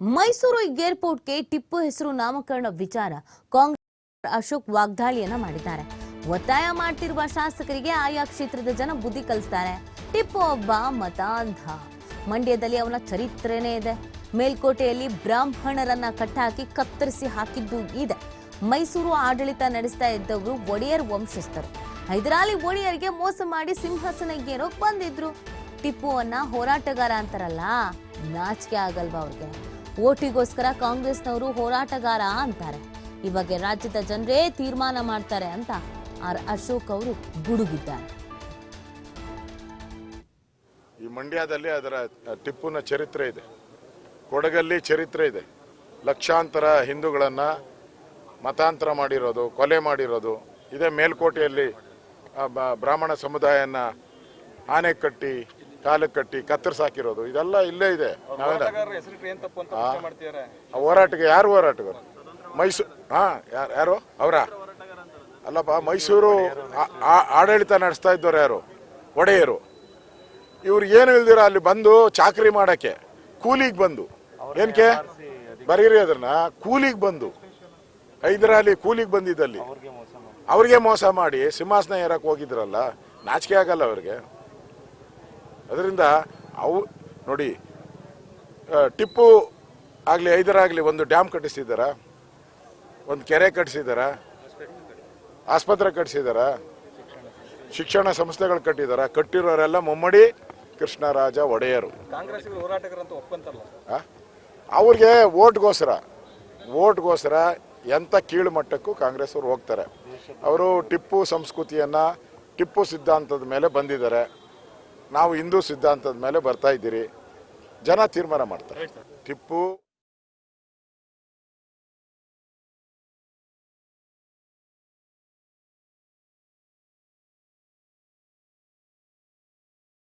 ಮೈಸೂರು ಏರ್ಪೋರ್ಟ್ಗೆ ಟಿಪ್ಪು ಹೆಸರು ನಾಮಕರಣ ವಿಚಾರ. ಕಾಂಗ್ರೆಸ್ ಅಶೋಕ್ ವಾಗ್ದಾಳಿಯನ್ನ ಮಾಡಿದ್ದಾರೆ. ಒತ್ತಾಯ ಮಾಡ್ತಿರುವ ಶಾಸಕರಿಗೆ ಆಯಾ ಕ್ಷೇತ್ರದ ಜನ ಬುದ್ಧಿ ಕಲಿಸ್ತಾರೆ. ಟಿಪ್ಪು ಒಬ್ಬ ಮತಾಂಧ ಮಂಡ್ಯದಲ್ಲಿ ಅವನ ಚರಿತ್ರೆನೇ ಇದೆ. ಮೇಲ್ಕೋಟೆಯಲ್ಲಿ ಬ್ರಾಹ್ಮಣರನ್ನ ಕಟ್ಟಾಕಿ ಕತ್ತರಿಸಿ ಹಾಕಿದ್ದು ಇದೆ. ಮೈಸೂರು ಆಡಳಿತ ನಡೆಸ್ತಾ ಇದ್ದವರು ಒಡೆಯರ್ ವಂಶಸ್ಥರು. ಹೈದರಾಲಿ ಒಡೆಯರ್ಗೆ ಮೋಸ ಮಾಡಿ ಸಿಂಹಾಸನ ಏರೋಕ್ ಬಂದಿದ್ರು. ಟಿಪ್ಪುವನ್ನ ಹೋರಾಟಗಾರ ಅಂತಾರಲ್ಲ, ನಾಚಿಕೆ ಆಗಲ್ವಾ ಅವ್ರಿಗೆ? ಓಟಿಗೋಸ್ಕರ ಕಾಂಗ್ರೆಸ್ನವರು ಹೋರಾಟಗಾರ ಅಂತಾರೆ. ಈ ಬಗ್ಗೆ ರಾಜ್ಯದ ಜನರೇ ತೀರ್ಮಾನ ಮಾಡ್ತಾರೆ ಅಂತ ಆರ್ ಅಶೋಕ್ ಅವರು ಗುಡುಗಿದ್ದಾರೆ. ಈ ಮಂಡ್ಯದಲ್ಲಿ ಅದರ ಟಿಪ್ಪುನ ಚರಿತ್ರೆ ಇದೆ. ಕೊಡಗಲ್ಲಿ ಚರಿತ್ರೆ ಇದೆ. ಲಕ್ಷಾಂತರ ಹಿಂದೂಗಳನ್ನ ಮತಾಂತರ ಮಾಡಿರೋದು, ಕೊಲೆ ಮಾಡಿರೋದು, ಇದೇ ಮೇಲ್ಕೋಟೆಯಲ್ಲಿ ಬ್ರಾಹ್ಮಣ ಸಮುದಾಯನ ಆನೆ ಕಟ್ಟಿ ಕಾಲು ಕಟ್ಟಿ ಕತ್ತರಿಸಾಕಿರೋದು ಇದೆಲ್ಲ ಇಲ್ಲೇ ಇದೆ. ಹೋರಾಟಕ್ಕೆ ಯಾರು ಹೋರಾಟಗಾರ? ಮೈಸೂರು ಹಾ ಯಾರು ಯಾರು? ಅವರ? ಅಲ್ಲಪ್ಪ ಮೈಸೂರು ಆಡಳಿತ ನಡೆಸ್ತಾ ಇದ್ದವ್ರು ಯಾರು? ಒಡೆಯರು. ಇವ್ರು ಏನು ಇಲ್ದಿರ ಅಲ್ಲಿ ಬಂದು ಚಾಕರಿ ಮಾಡಕ್ಕೆ ಕೂಲಿಗೆ ಬಂದು. ಏನಕ್ಕೆ ಬರೀರಿ ಅದನ್ನ ಕೂಲಿಗೆ ಬಂದು. ಹೈದರಾಲಿ ಕೂಲಿಗೆ ಬಂದಿದ್ದಲ್ಲಿ. ಅವ್ರಿಗೆ ಮೋಸ ಮಾಡಿ ಸಿಂಹಾಸನ ಏರಕ್ಕೆ ಹೋಗಿದ್ರಲ್ಲ ನಾಚಿಕೆ ಆಗಲ್ಲ ಅವ್ರಿಗೆ. ಅದರಿಂದ ಅವು ನೋಡಿ ಟಿಪ್ಪು ಆಗಲಿ ಐದರಾಗಲಿ ಒಂದು ಡ್ಯಾಮ್ ಕಟ್ಟಿಸಿದಾರ ಒಂದು ಕೆರೆ ಕಟ್ಟಿಸಿದಾರ ಆಸ್ಪತ್ರೆ ಕಟ್ಟಿಸಿದಾರ ಶಿಕ್ಷಣ ಸಂಸ್ಥೆಗಳು ಕಟ್ಟಿದಾರ ಕಟ್ಟಿರೋರೆಲ್ಲ ಮುಮ್ಮಡಿ ಕೃಷ್ಣರಾಜ ಒಡೆಯರು? ಅವ್ರಿಗೆ ಓಟ್ಗೋಸ್ಕರ ಓಟ್ಗೋಸ್ಕರ ಎಂಥ ಕೀಳು ಮಟ್ಟಕ್ಕೂ ಕಾಂಗ್ರೆಸ್ ಅವರು ಹೋಗ್ತಾರೆ. ಅವರು ಟಿಪ್ಪು ಸಂಸ್ಕೃತಿಯನ್ನ ಟಿಪ್ಪು ಸಿದ್ಧಾಂತದ ಮೇಲೆ ಬಂದಿದ್ದಾರೆ. ನಾವು ಹಿಂದೂ ಸಿದ್ಧಾಂತದ ಮೇಲೆ ಬರ್ತಾ ಇದ್ದೀರಿ. ಜನ ತೀರ್ಮಾನ ಮಾಡ್ತಾರೆ. ಟಿಪ್ಪು